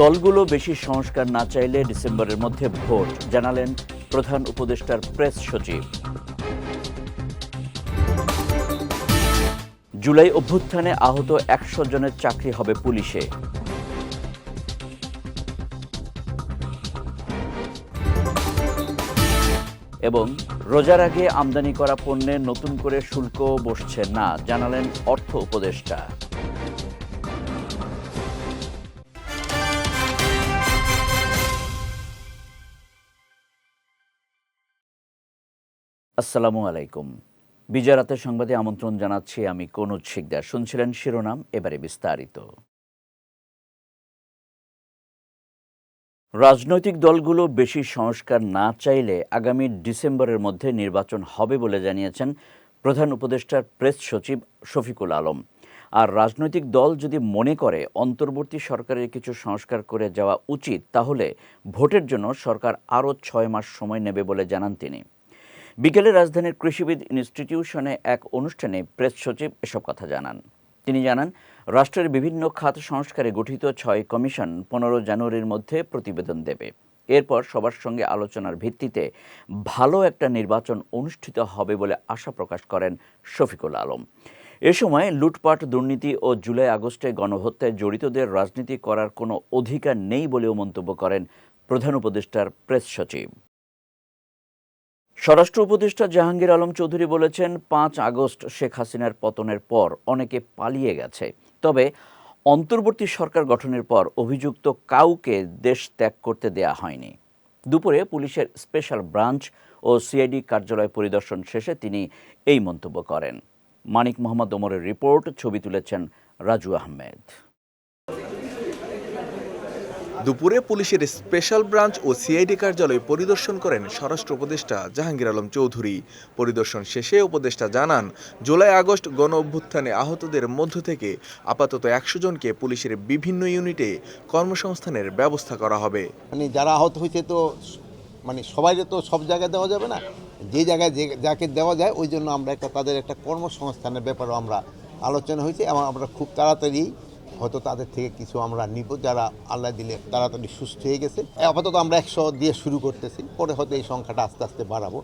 দলগুলো বেশি সংস্কার না চাইলে ডিসেম্বরের মধ্যে ভোট, জানালেন প্রধান উপদেষ্টার প্রেস সচিব। জুলাই অভ্যুত্থানে আহত একশো জনের চাকরি হবে পুলিশে। এবং রোজার আগে আমদানি করা পণ্যে নতুন করে শুল্ক বসছে না, জানালেন অর্থ উপদেষ্টা। আসসালামু আলাইকুম। বিজয় রাতের সংবাদে আমন্ত্রণ জানাচ্ছি আমি কনুজ শিকদার। শুনছিলেন শিরোনাম, এবারে বিস্তারিত। রাজনৈতিক দলগুলো বেশি সংস্কার না চাইলে আগামী ডিসেম্বরের মধ্যে নির্বাচন হবে বলে জানিয়েছেন প্রধান উপদেষ্টার প্রেস সচিব শফিকুল আলম। আর রাজনৈতিক দল যদি মনে করে অন্তর্বর্তী সরকারের কিছু সংস্কার করে যাওয়া উচিত, তাহলে ভোটের জন্য সরকার আরও ছয় মাস সময় নেবে বলে জানান তিনি। বিকেলে রাজধানীর কৃষিবিদ ইনস্টিটিউশনে এক অনুষ্ঠানে প্রেস সচিব এসব কথা জানান। তিনি জানান, রাষ্ট্রের বিভিন্ন খাত সংস্কারে গঠিত ছয় কমিশন পনেরো জানুয়ারির মধ্যে প্রতিবেদন দেবে। এরপর সবার সঙ্গে আলোচনার ভিত্তিতে ভালো একটা নির্বাচন অনুষ্ঠিত হবে বলে আশা প্রকাশ করেন শফিকুল আলম। এ সময় লুটপাট, দুর্নীতি ও জুলাই আগস্টে গণহত্যায় জড়িতদের রাজনীতি করার কোনো অধিকার নেই বলেও মন্তব্য করেন প্রধান উপদেষ্টার প্রেস সচিব। স্বরাষ্ট্র উপদেষ্টা জাহাঙ্গীর আলম চৌধুরী বলেছেন, পাঁচ আগস্ট শেখ হাসিনার পতনের পর অনেকে পালিয়ে গেছে। তবে অন্তর্বর্তী সরকার গঠনের পর অভিযুক্ত কাউকে দেশ ত্যাগ করতে দেয়া হয়নি। দুপুরে পুলিশের স্পেশাল ব্রাঞ্চ ও সিআইডি কার্যালয় পরিদর্শন শেষে তিনি এই মন্তব্য করেন। মানিক মোহাম্মদ ওমরের রিপোর্ট, ছবি তুলেছেন রাজু আহমেদ। দুপুরে পুলিশের স্পেশাল ব্রাঞ্চ ও সিআইডি কার্যালয় পরিদর্শন করেন স্বরাষ্ট্র উপদেষ্টা জাহাঙ্গীর আলম চৌধুরী। পরিদর্শন শেষে উপদেষ্টা জানান, জুলাই আগস্ট গণ অভ্যুত্থানে আহতদের মধ্য থেকে আপাতত একশো জনকে পুলিশের বিভিন্ন ইউনিটে কর্মসংস্থানের ব্যবস্থা করা হবে। মানে যারা আহত হয়েছে তো মানে সবাই তো সব জায়গায় দেওয়া যাবে না? যে জায়গায় যে যাকে দেওয়া যায়, ওই জন্য আমরা একটা তাদের একটা কর্মসংস্থানের ব্যাপারেও আমরা আলোচনা হয়েছে এবং আমরা খুব তাড়াতাড়ি হয়তো তাদের থেকে কিছু আমরা নিব যারা আল্লাহ দিলে তাড়াতাড়ি সুস্থ হয়ে গেছে। আপাতত আমরা একশো দিয়ে শুরু করতেছি পরে হয়তো এই সংখ্যাটা আস্তে আস্তে বাড়াবো।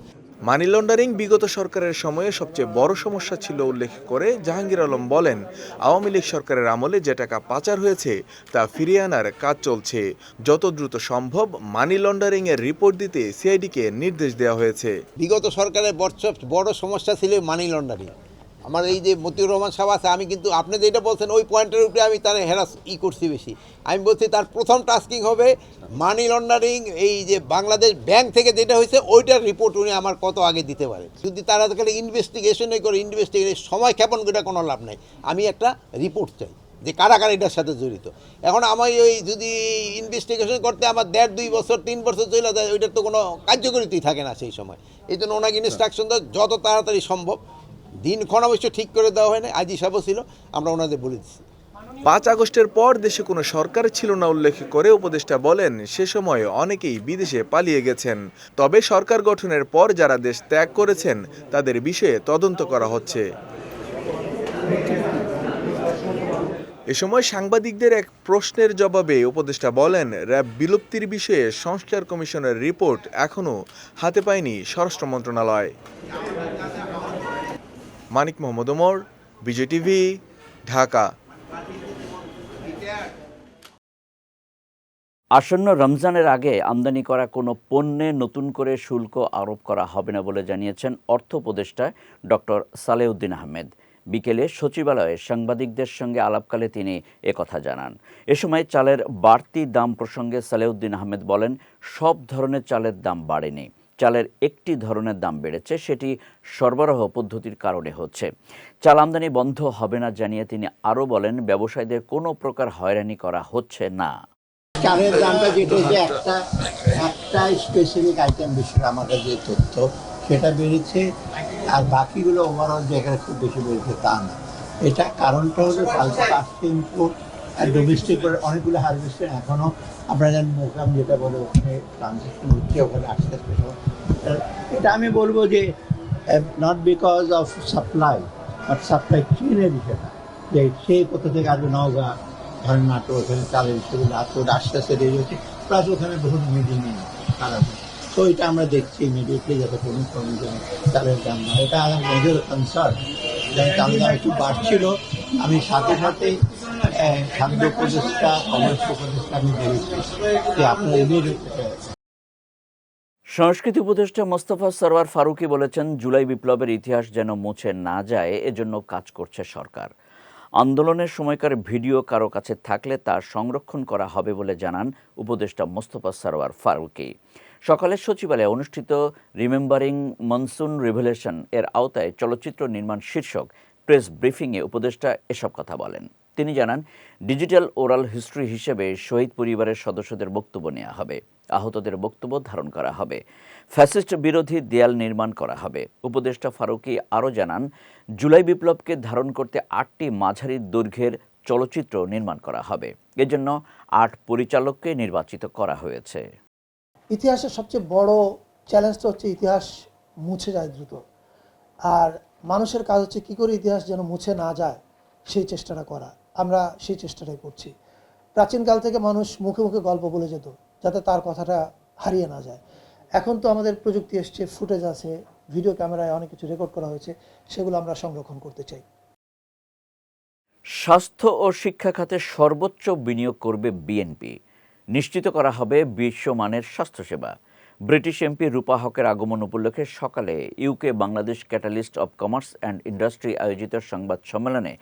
মানি লন্ডারিং বিগত সরকারের সময়ে সবচেয়ে বড় সমস্যা ছিল উল্লেখ করে জাহাঙ্গীর আলম বলেন আওয়ামী লীগ সরকারের আমলে যে টাকা পাচার হয়েছে তা ফিরিয়ে আনার কাজ চলছে। যত দ্রুত সম্ভব মানি লন্ডারিং এর রিপোর্ট দিতে সিআইডিকে নির্দেশ দেওয়া হয়েছে। বিগত সরকারের বড় বড় সমস্যা ছিল মানি লন্ডারিং। আমার এই যে মতিউর রহমান সাহেব আছে, আমি কিন্তু আপনি যেটা বলছেন, ওই পয়েন্টের উপরে আমি তার হেরাস ই করছি বেশি। আমি বলছি তার প্রথম টাস্কিং হবে মানি লন্ডারিং এই যে বাংলাদেশ ব্যাংক থেকে যেটা হয়েছে, ওইটার রিপোর্ট উনি আমার কত আগে দিতে পারে যদি তারা খালি ইনভেস্টিগেশনে করে ইনভেস্টিগেশন সময় ক্ষেপণ করে, কোনো লাভ নাই। আমি একটা রিপোর্ট চাই যে কারা কারা এটার সাথে জড়িত। এখন আমি ওই যদি ইনভেস্টিগেশন করতে আমার দেড়, দুই বছর, তিন বছর চলে যায়, ওইটার তো কোনো কার্যকরিতাই থাকে না সেই সময়। এই জন্য ওনাকে ইনস্ট্রাকশন যত তাড়াতাড়ি সম্ভব। দিনক্ষণ অবশ্য ঠিক করে দেওয়া হয় না আজ ছিল, আমরা ওনাদের বলে দিচ্ছি পাঁচ আগস্টের পর দেশে কোনো সরকার ছিল না উল্লেখ করে উপদেষ্টা বলেন, সে সময় অনেকেই বিদেশে পালিয়ে গেছেন। তবে সরকার গঠনের পর যারা দেশ ত্যাগ করেছেন, তাদের বিষয়ে তদন্ত করা হচ্ছে। এ সময় সাংবাদিকদের এক প্রশ্নের জবাবে উপদেষ্টা বলেন, র্যাব বিলুপ্তির বিষয়ে সংস্কার কমিশনের রিপোর্ট এখনও হাতে পায়নি স্বরাষ্ট্র মন্ত্রণালয়। মানিক মোহাম্মদ ওমর বিজয় টিভি, ঢাকা। আসন্ন রমজানের আগে আমদানি করা কোনো পণ্যে নতুন করে শুল্ক আরোপ করা হবে না বলে জানিয়েছেন অর্থ উপদেষ্টা ডক্টর সালেউদ্দিন আহমেদ। বিকেলে সচিবালয়ে সাংবাদিকদের সঙ্গে আলাপকালে তিনি একথা জানান। এ সময় চালের বাড়তি দাম প্রসঙ্গে সালেউদ্দিন আহমেদ বলেন, সব ধরনের চালের দাম বাড়েনি। চালের একটি ধরনের দাম বেড়েছে, সেটি সরবরাহ পদ্ধতির কারণে হচ্ছে। চাল আমদানি বন্ধ হবে না জানিয়ে তিনি আরও বলেন, ব্যবসায়ীদের কোনো প্রকার হয়রানি করা হচ্ছে না। চালের দামটা যেটা হচ্ছে, একটা একটা স্পেসিফিক আইটেম আমার কাছে যে তথ্য, সেটা বেড়েছে, আর বাকিগুলো ওভারঅল যে এখানে খুব বেশি বেড়েছে তা না। এটা কারণটা হলো কালকাতা আসছে ইম্পোর্ট আর ডোমেস্টিক অনেকগুলো হারভেস্টের এখনও আপনারা জানেন মোকাম যেটা বলে ওখানে ট্রানজেকশন হচ্ছে, ওখানে আসতে আসতে। এটা আমি বলব যে not because of supply but supply চেনের বিষয়টা যে সেই কোথা থেকে আসবে, নওগাঁ, ধরেন নাটক ওখানে চালের ছবি নাটক আস্তে আস্তে রেডি হচ্ছে প্লাস ওখানে বহুত মিডিল নেই খারাপ তো এটা আমরা দেখছি ইমিডিয়েটলি যাতে কোনো কোনো যেন চালের দাম না এটা আমার মেজর কনসার্ন যেন চালের দাম একটু বাড়ছিল। আমি সাথে সাথে খাদ্য উপদেষ্টা উপদেষ্টা, আমি সংস্কৃতি উপদেষ্টা মোস্তফা সরওয়ার ফারুকি বলেছেন, জুলাই বিপ্লবের ইতিহাস যেন মুছে না যায়, এজন্য কাজ করছে সরকার। আন্দোলনের সময়কার ভিডিও কারও কাছে থাকলে তা সংরক্ষণ করা হবে বলে জানান উপদেষ্টা মোস্তফা সরওয়ার ফারুকি। সকালে সচিবালয়ে অনুষ্ঠিত রিমেম্বারিং মনসুন রিভলিউশন এর আওতায় চলচ্চিত্র নির্মাণ শীর্ষক প্রেস ব্রিফিংয়ে উপদেষ্টা এসব কথা বলেন। তিনি জানান, ডিজিটাল ওরাল হিস্ট্রি হিসেবে শহীদ পরিবারের সদস্যদের বক্তব্য নেওয়া হবে, আহতদের বক্তব্য ধারণ করা হবে, ফ্যাসিস্ট বিরোধী দেয়াল নির্মাণ করা হবে। উপদেষ্টা ফারুকি আরও জানান, জুলাই বিপ্লবকে ধারণ করতে আটটি মাঝারি দৈর্ঘ্যের চলচ্চিত্র নির্মাণ করা হবে। এজন্য আট পরিচালককে নির্বাচিত করা হয়েছে। ইতিহাসের সবচেয়ে বড় চ্যালেঞ্জটা হচ্ছে ইতিহাস মুছে যায় দ্রুত। আর মানুষের কাজ হচ্ছে কী করে ইতিহাস যেন মুছে না যায় সেই চেষ্টাটা করা। আমরা সেই চেষ্টাটাই করছি। প্রাচীনকাল থেকে মানুষ মুখে মুখে গল্প বলে যেত, যাতে তার কথাটা হারিয়ে না যায়। এখন তো আমাদের প্রযুক্তি এসছে, ফুটেজ আছে, ভিডিও ক্যামেরায় অনেক কিছু রেকর্ড করা হয়েছে, সেগুলো আমরা সংরক্ষণ করতে চাই। স্বাস্থ্য ও শিক্ষা খাতে সর্বোচ্চ বিনিয়োগ করবে বিএনপি। নিশ্চিত করা হবে বিশ্বমানের স্বাস্থ্যসেবা। ব্রিটিশ এমপি রূপা হকের আগমন উপলক্ষে সকালে UK Bangladesh catalyst of commerce and industry আয়োজিত সংবাদ সম্মেলনে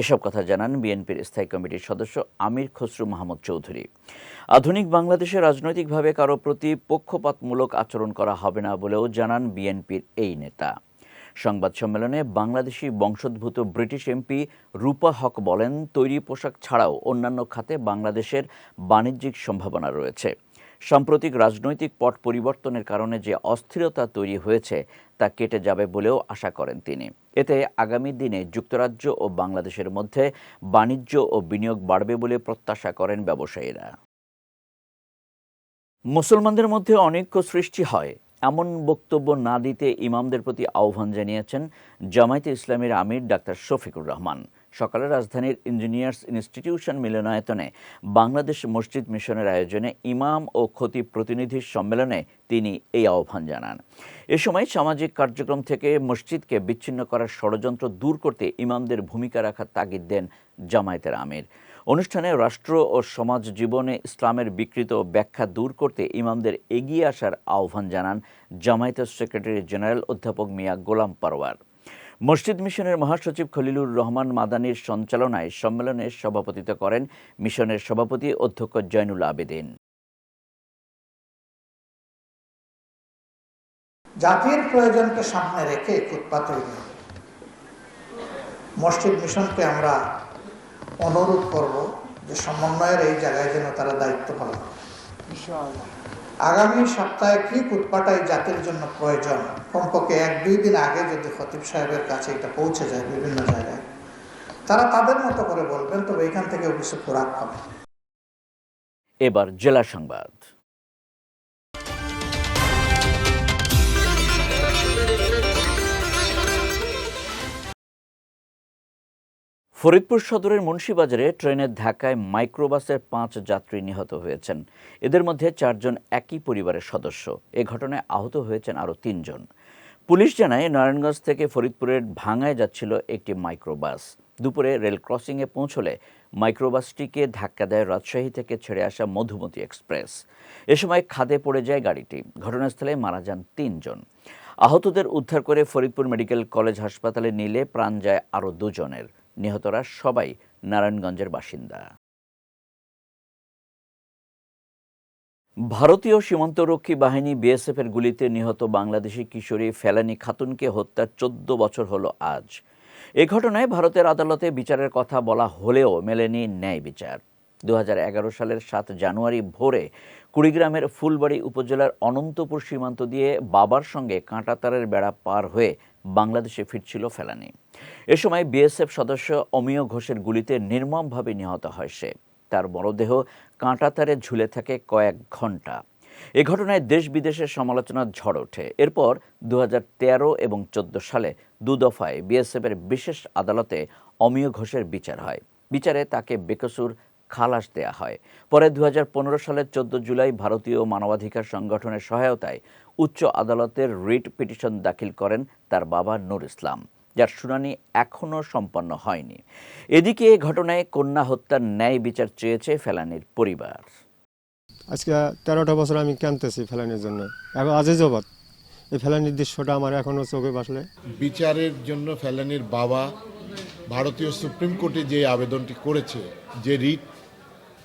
এসব কথা জানান বিএনপির স্থায়ী কমিটির সদস্য আমির খসরু মাহমুদ চৌধুরী। আধুনিক বাংলাদেশে রাজনৈতিকভাবে কারও প্রতি পক্ষপাতমূলক আচরণ করা হবে না বলেও জানান বিএনপির এই নেতা। সংবাদ সম্মেলনে বাংলাদেশি বংশোদ্ভূত ব্রিটিশ এমপি রূপা হক বলেন, তৈরি পোশাক ছাড়াও অন্যান্য খাতে বাংলাদেশের বাণিজ্যিক সম্ভাবনা রয়েছে। সাম্প্রতিক রাজনৈতিক পট পরিবর্তনের কারণে যে অস্থিরতা তৈরি হয়েছে, তা কেটে যাবে বলেও আশা করেন তিনি। এতে আগামী দিনে যুক্তরাজ্য ও বাংলাদেশের মধ্যে বাণিজ্য ও বিনিয়োগ বাড়বে বলে প্রত্যাশা করেন ব্যবসায়ীরা। মুসলমানদের মধ্যে অনৈক্য সৃষ্টি হয়, এমন বক্তব্য না দিতে ইমামদের প্রতি আহ্বান জানিয়েছেন জামায়াতে ইসলামের আমির ডাক্তার শফিকুর রহমান। সকালে রাজধানীর ইঞ্জিনিয়ার্স ইনস্টিটিউশন মিলনায়তনে বাংলাদেশ মসজিদ মিশনের আয়োজনে ইমাম ও খতিব প্রতিনিধির সম্মেলনে তিনি এই আহ্বান জানান। এ সময় সামাজিক কার্যক্রম থেকে মসজিদকে বিচ্ছিন্ন করার ষড়যন্ত্র দূর করতে ইমামদের ভূমিকা রাখার তাগিদ দেন জামায়াতের আমির। অনুষ্ঠানে রাষ্ট্র ও সমাজ জীবনে ইসলামের বিকৃত ব্যাখ্যা দূর করতে ইমামদের এগিয়ে আসার আহ্বান জানান জামায়াতের সেক্রেটারি জেনারেল অধ্যাপক মিয়া গোলাম পারওয়ার। মসজিদ মিশনের মহাসচিব খলিলুর রহমান মাদানির সঞ্চালনায় সম্মেলনে সভাপতিত্ব করেন মিশনের সভাপতি অধ্যক্ষ জয়নুল আবেদিন। জাতির প্রয়োজনকে সামনে রেখে ফুটপা তৈরি মসজিদ মিশনকে আমরা অনুরোধ করব যে সমন্বয়ের এই জায়গায় যেন তারা দায়িত্ব পালন করে। আগামী সপ্তাহে কি কুটপাটাই জাতির জন্য প্রয়োজন? কমপক্ষে এক দুই দিন আগে যদি খতিব সাহেবের কাছে এটা পৌঁছে যায় বিভিন্ন জায়গায়, তারা তাদের মতো করে বলবেন, তবে এখান থেকেও কিছু খোরাক পাবে এবার জেলা সংবাদ। ফরিদপুর সদরের মুন্সিবাজারে ট্রেনের ধাক্কায় মাইক্রোবাসের পাঁচ যাত্রী নিহত হয়েছেন। এদের মধ্যে চারজন একই পরিবারের সদস্য। এ ঘটনায় আহত হয়েছেন আরও তিনজন। পুলিশ জানায়, নারায়ণগঞ্জ থেকে ফরিদপুরের ভাঙায় যাচ্ছিল একটি মাইক্রোবাস। দুপুরে রেল ক্রসিংয়ে পৌঁছলে মাইক্রোবাসটিকে ধাক্কা দেয় রাজশাহী থেকে ছেড়ে আসা মধুমতি এক্সপ্রেস। এ সময় খাদে পড়ে যায় গাড়িটি। ঘটনাস্থলে মারা যান তিনজন। আহতদের উদ্ধার করে ফরিদপুর মেডিকেল কলেজ হাসপাতালে নিলে প্রাণ যায় আরও দুজনের। নিহতরা সবাই নারায়ণগঞ্জের বাসিন্দা। ভারতীয় সীমান্তরক্ষী বাহিনী বিএসএফের গুলিতে নিহত বাংলাদেশি কিশোরী ফেলানি খাতুনকে হত্যার চোদ্দ বছর হলো আজ। এ ঘটনায় ভারতের আদালতে বিচারের কথা বলা হলেও মেলেনি ন্যায় বিচার। দু হাজার এগারো সালের সাত জানুয়ারি ভোরে কুড়িগ্রামের ফুলবাড়ি উপজেলার অনন্তপুর সীমান্ত দিয়ে বাবার সঙ্গে কাঁটাতারের বেড়া পার হয়ে বাংলাদেশে ফিরছিল ফেলানি। এ সময় বিএসএফ সদস্য অমিয় ঘোষের গুলিতে নির্মমভাবে নিহত হয় সে। তার মরদেহ কাঁটাতারে ঝুলে থাকে কয়েক ঘণ্টা এ ঘটনায় দেশ বিদেশের সমালোচনার ঝড় ওঠে। এরপর দু হাজার তেরো এবং চোদ্দ সালে দু দফায় বিএসএফের বিশেষ আদালতে অমিয় ঘোষের বিচার হয়। বিচারে তাকে বেকসুর খালাস দেয়া হয়। পরে দু হাজার পনেরো সালের চোদ্দ জুলাই ভারতীয় মানবাধিকার সংগঠনের সহায়তায় উচ্চ আদালতের রিট পিটিশন দাখিল করেন তার বাবা নুর ইসলাম যার শুনানি এখনও সম্পন্ন হয়নি। এদিকে এ ঘটনায় কন্যা হত্যার ন্যায় বিচার চেয়েছে ফেলানির পরিবার। আজকে তেরোটা বছর আমি কানতেছি ফেলানির জন্য। এখন আজই জবাত এই ফেলানির দৃশ্যটা আমার এখনও চোখে বাসলে বিচারের জন্য ফেলানির বাবা ভারতীয় সুপ্রিম কোর্টে যে আবেদনটি করেছে যে রিট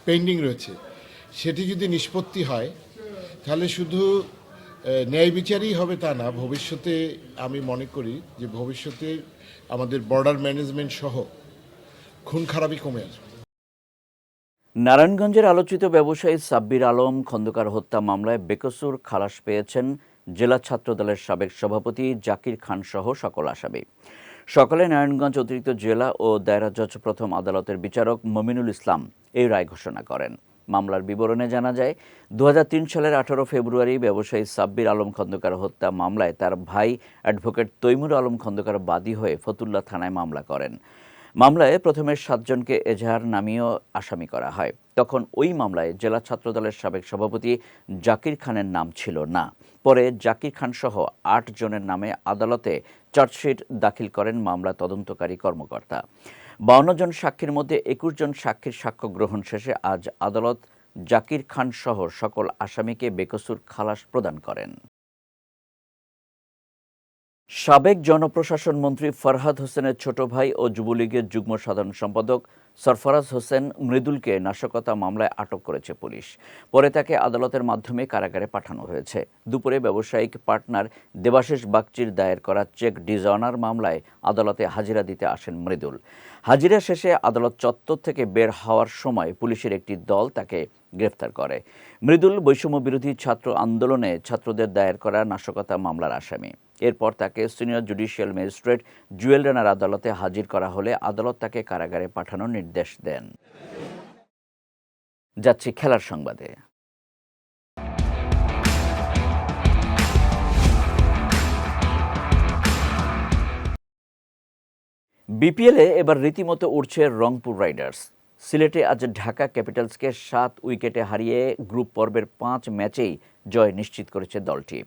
পেন্ডিং রয়েছে। সেটি যদি নিষ্পত্তি হয়, তাহলে শুধু ন্যায় বিচারই হবে তা না। ভবিষ্যতে আমি মনে করি যে ভবিষ্যতে আমাদের বর্ডার ম্যানেজমেন্ট সহ খুন খারাপই কমে আসবে। নারায়ণগঞ্জের আলোচিত ব্যবসায়ী সাব্বির আলম খন্দকার হত্যা মামলায় বেকসুর খালাস পেয়েছেন জেলা ছাত্রদলের সাবেক সভাপতি জাকির খান সহ সকল আসামি। সকালে নারায়ণগঞ্জ অতিরিক্ত জেলা ও দায়রা জজ প্রথম আদালতের বিচারক মমিনুল ইসলাম এই রায় ঘোষণা করেন। মামলার বিবরণে জানা যায় দু হাজার তিন সালের আঠারো ফেব্রুয়ারি ব্যবসায়ী সাব্বির আলম খন্দকার হত্যা মামলায় তার ভাই অ্যাডভোকেট তৈমুর আলম খন্দকার বাদী হয়ে ফতুল্লা থানায় মামলা করেন। মামলায় প্রথমে সাতজনকে এজাহার নামিয়েও আসামি করা হয়। তখন ওই মামলায় জেলা ছাত্রদলের সাবেক সভাপতি জাকির খানের নাম ছিল না। পরে জাকির খান সহ আট জনের নামে আদালতে চার্জশিট দাখিল করেন মামলা তদন্তকারী কর্মকর্তা। বাউন্ন জন সাক্ষীর মধ্যে একুশ জন সাক্ষীর সাক্ষ্য গ্রহণ শেষে আজ আদালত জাকির খান সহ সকল আসামিকে বেকসুর খালাস প্রদান করেন। সাবেক জনপ্রশাসন মন্ত্রী ফরহাদ হোসেনের ছোট ভাই ও যুবলীগের যুগ্ম সাধারণ সম্পাদক সরফরাজ হোসেন মৃদুলকে নাশকতা মামলায় আটক করেছে পুলিশ। পরে তাকে আদালতের মাধ্যমে কারাগারে পাঠানো হয়েছে। দুপুরে ব্যবসায়িক পার্টনার দেবাশিস বাগচির দায়ের করা চেক ডিজঅনার মামলায় আদালতে হাজিরা দিতে আসেন মৃদুল। হাজিরা শেষে আদালত চত্বর থেকে বের হওয়ার সময় পুলিশের একটি দল তাকে গ্রেফতার করে। মৃদুল বৈষম্য বিরোধী ছাত্র আন্দোলনে ছাত্রদের দায়ের করা নাশকতা মামলার আসামি। এরপর তাকে সিনিয়র জুডিশিয়াল ম্যাজিস্ট্রেট জুয়েল রানার আদালতে হাজির করা হলে আদালত তাকে কারাগারে পাঠানোর নির্দেশ দেন। যাচ্ছি খেলার সংবাদে। বিপিএলে এবার রীতিমতো উঠছে রংপুর রাইডার্স। সিলেটে আজ ঢাকা ক্যাপিটালসকে সাত উইকেটে হারিয়ে গ্রুপ পর্বের পাঁচ ম্যাচেই জয় নিশ্চিত করেছে দলটি।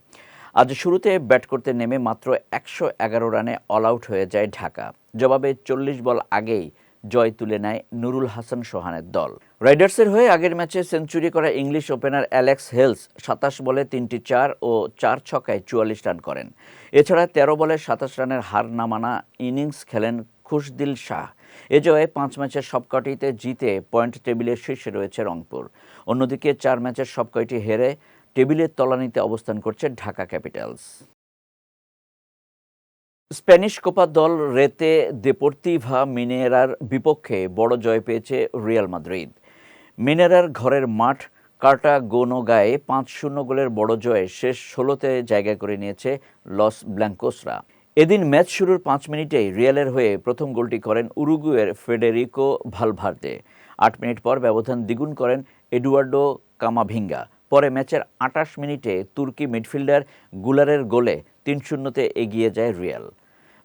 আজ শুরুতে ব্যাট করতে নেমে মাত্র একশো এগারো রানে অল আউট হয়ে যায় ঢাকা। জবাবে চল্লিশ বল আগেই জয় তুলে নেয় নুরুল হাসান সোহানের দল। রাইডার্সের হয়ে আগের ম্যাচে সেঞ্চুরি করা ইংলিশ ওপেনার অ্যালেক্স হেলস সাতাশ বলে তিনটি চার ও চার ছকায় চুয়াল্লিশ রান করেন। এছাড়া তেরো বলে সাতাশ রানের হার নামানা ইনিংস খেলেন খুশদিল শাহ। এ জয়ে পাঁচ ম্যাচের সবকটিতে জিতে পয়েন্ট টেবিলের শীর্ষে রয়েছে রংপুর। অন্যদিকে চার ম্যাচের সবকয়টি হেরে টেবিলের তলানিতে অবস্থান করছে ঢাকা ক্যাপিটালস। স্প্যানিশ কোপা দল রেতে দেপোর্তিভা মিনেরার বিপক্ষে বড় জয় পেয়েছে রিয়াল মাদ্রিদ। মিনেরার ঘরের মাঠ কার্টা গোনোগায়ে পাঁচ শূন্য গোলের বড় জয়ে শেষ ষোলোতে জায়গা করে নিয়েছে লস ব্ল্যাঙ্কোসরা। এদিন ম্যাচ শুরুর পাঁচ মিনিটেই রিয়ালের হয়ে প্রথম গোলটি করেন উরুগুয়ের ফেডেরিকো ভালভার্দে। আট মিনিট পর ব্যবধান দ্বিগুণ করেন এডুয়ার্ডো কামাভিঙ্গা। পরে ম্যাচের আটাশ মিনিটে তুর্কি মিডফিল্ডার গুলারের গোলে তিন শূন্যতে এগিয়ে যায় রিয়াল।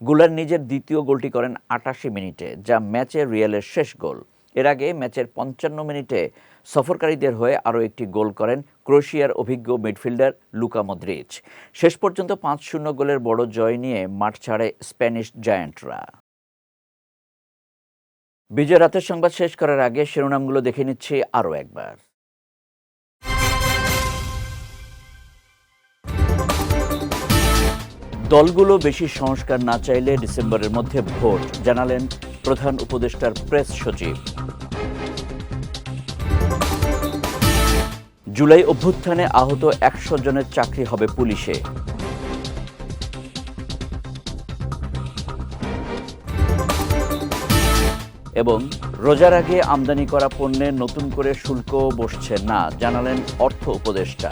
গুলার নিজের দ্বিতীয় গোলটি করেন আটাশি মিনিটে, যা ম্যাচে রিয়ালের শেষ গোল। এর আগে ম্যাচের পঞ্চান্ন মিনিটে সফরকারীদের হয়ে আরও একটি গোল করেন ক্রোয়েশিয়ার অভিজ্ঞ মিডফিল্ডার লুকা মদ্রিচ শেষ পর্যন্ত পাঁচ শূন্য গোলের বড় জয় নিয়ে মাঠ ছাড়ে স্প্যানিশ জায়ান্টরা। বিজয় রাতের সংবাদ শেষ করার আগে শিরোনামগুলো দেখে নিচ্ছি আরও একবার। দলগুলো বেশি সংস্কার না চাইলে ডিসেম্বরের মধ্যে ভোট, জানালেন প্রধান উপদেষ্টার প্রেস সচিব। জুলাই অভ্যুত্থানে আহত একশো জনের চাকরি হবে পুলিশে। এবং রোজার আগে আমদানি করা পণ্যে নতুন করে শুল্ক বসছে না, জানালেন অর্থ উপদেষ্টা।